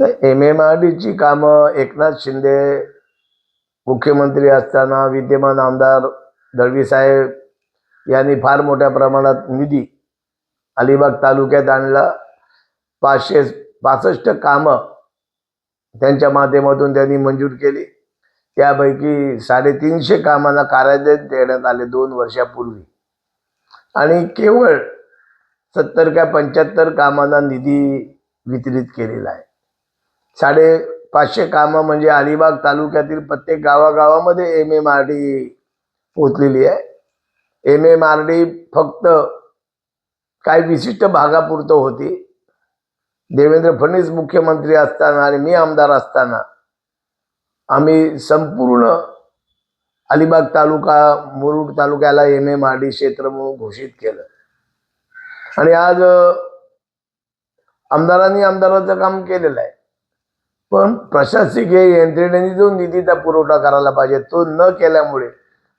तर M M R डीची कामं एकनाथ शिंदे मुख्यमंत्री असताना विद्यमान आमदार दळवी साहेब यांनी फार मोठ्या प्रमाणात निधी अलिबाग तालुक्यात आणला. पाचशे पासष्ट कामं त्यांच्या माध्यमातून त्यांनी मंजूर केली. त्यापैकी साडेतीनशे कामांना कार्यादेश देण्यात आले दोन वर्षापूर्वी. आणि केवळ सत्तर का पंच्याहत्तर कामांना निधी वितरित केलेला आहे. साडे पाचशे कामं म्हणजे अलिबाग तालुक्यातील प्रत्येक गावागावामध्ये एम एम आर डी पोचलेली आहे. एम एम आर डी फक्त काही विशिष्ट भागापुरतं होती. देवेंद्र फडणवीस मुख्यमंत्री असताना आणि मी आमदार असताना आम्ही संपूर्ण अलिबाग तालुका मुरुड तालुक्याला एम एम आर डी क्षेत्र म्हणून घोषित केलं. आणि आज आमदारांनी आमदाराचं काम केलेलं आहे. पण प्रशासकीय यंत्रणेने जो निधीचा पुरवठा करायला पाहिजे तो न केल्यामुळे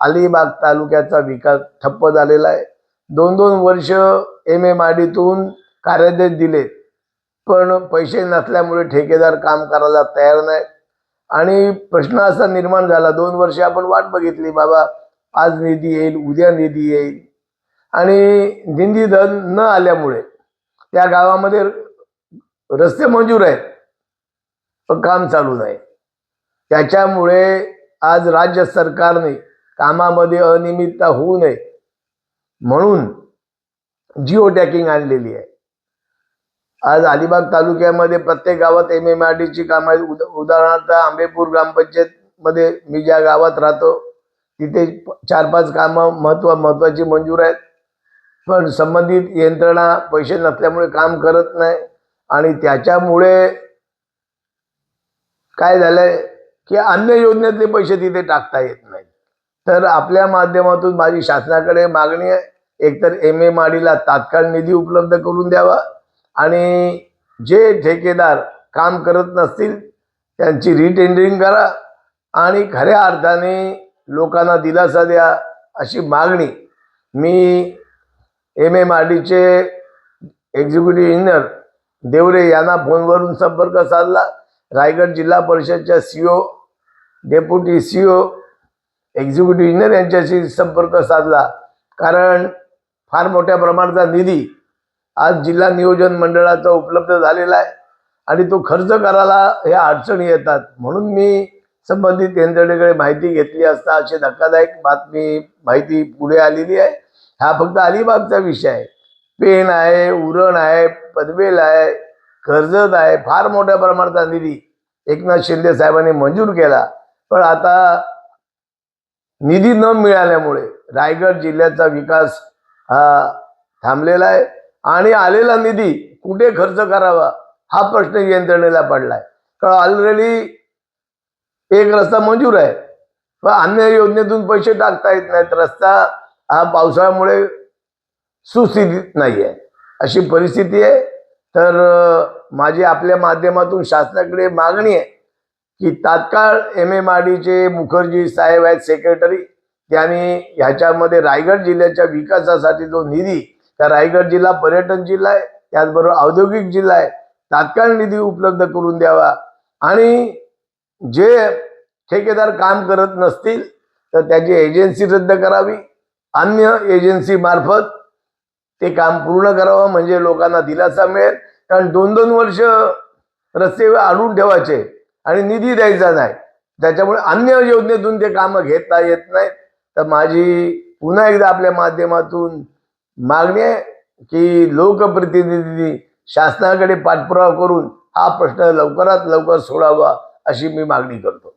अलिबाग तालुक्याचा विकास ठप्प झालेला आहे. दोन दोन वर्ष एम एम आर डीतून कार्यादेश दिले पण पैसे नसल्यामुळे ठेकेदार काम करायला तयार नाही. आणि प्रश्न असा निर्माण झाला दोन वर्ष आपण वाट बघितली बाबा आज निधी येईल उद्या निधी येईल. आणि निधी धन न आल्यामुळे त्या गावामध्ये रस्ते मंजूर आहेत. पण काम चालू नाही. त्याच्यामुळे आज राज्य सरकारने कामामध्ये अनियमितता होऊ नये म्हणून जिओ टॅकिंग आणलेली आहे. आज अलिबाग तालुक्यामध्ये प्रत्येक गावात एम एम आर डीची कामं आहेत. उदा उदाहरणार्थ आंबेपूर ग्रामपंचायत मध्ये मी ज्या गावात राहतो तिथे चार पाच कामं महत्त्व महत्वाची मंजूर आहेत. पण संबंधित यंत्रणा पैसे नसल्यामुळे काम करत नाही. आणि त्याच्यामुळे काय झालंय की अन्य योजनेतले पैसे तिथे टाकता येत नाही तर आपल्या माध्यमातून माझी शासनाकडे मागणी आहे एकतर एम एम माडीला तात्काळ निधी उपलब्ध करून द्यावा आणि जे ठेकेदार काम करत नसतील त्यांची रिटेंडरिंग करा आणि खऱ्या अर्थाने लोकांना दिलासा द्या अशी मागणी मी एम एम आर डीचे एक्झिक्युटिव्ह इंजिनियर देवरे यांना फोनवरून संपर्क साधला. रायगड जिल्हा परिषदच्या CO deputy CO executive engineer यांच्याशी संपर्क साधला. कारण फार मोठ्या प्रमाणाचा निधी आज जिल्हा नियोजन मंडळाचा उपलब्ध झालेला आहे आणि तो खर्च करायला ह्या अडचणी येतात. म्हणून मी संबंधित यंत्रणेकडे माहिती घेतली असता अशी धक्कादायक बातमी माहिती पुढे आलेली आहे. हा फक्त अलिबागचा विषय आहे. पेन आहे उरण आहे पनवेल आहे कर्जत आहे फार मोठ्या प्रमाणाचा निधी एकनाथ शिंदे साहेबांनी मंजूर केला. पण आता निधी न मिळाल्यामुळे रायगड जिल्ह्याचा विकास हा थांबलेला आहे. आणि आलेला निधी कुठे खर्च करावा हा प्रश्न यंत्रणेला पडलाय. कारण ऑलरेडी एक रस्ता मंजूर आहे. पण अन्य योजनेतून पैसे टाकता येत नाहीत. रस्ता हा पावसाळ्यामुळे सुस्थितीत नाही आहे अशी परिस्थिती आहे. तर माझी आपल्या माध्यमातून शासनाकडे मागणी आहे की तात्काळ एम एम आर डीचे मुखर्जी साहेब आहेत सेक्रेटरी त्यांनी ह्याच्यामध्ये रायगड जिल्ह्याच्या विकासासाठी जो निधी त्या रायगड जिल्हा पर्यटन जिल्हा आहे त्याचबरोबर औद्योगिक जिल्हा आहे तात्काळ निधी उपलब्ध करून द्यावा. आणि जे ठेकेदार काम करत नसतील तर त्याची एजन्सी रद्द करावी. अन्य एजन्सी मार्फत ते काम पूर्ण करावं म्हणजे लोकांना दिलासा मिळेल. कारण दोन दोन वर्ष रस्ते आणून ठेवायचे आणि निधी द्यायचा नाही. त्याच्यामुळे अन्य योजनेतून ते कामं घेता येत नाहीत. तर माझी पुन्हा एकदा आपल्या माध्यमातून मागणी आहे की लोकप्रतिनिधींनी शासनाकडे पाठपुरावा करून हा प्रश्न लवकरात लवकर सोडावा अशी मी मागणी करतो.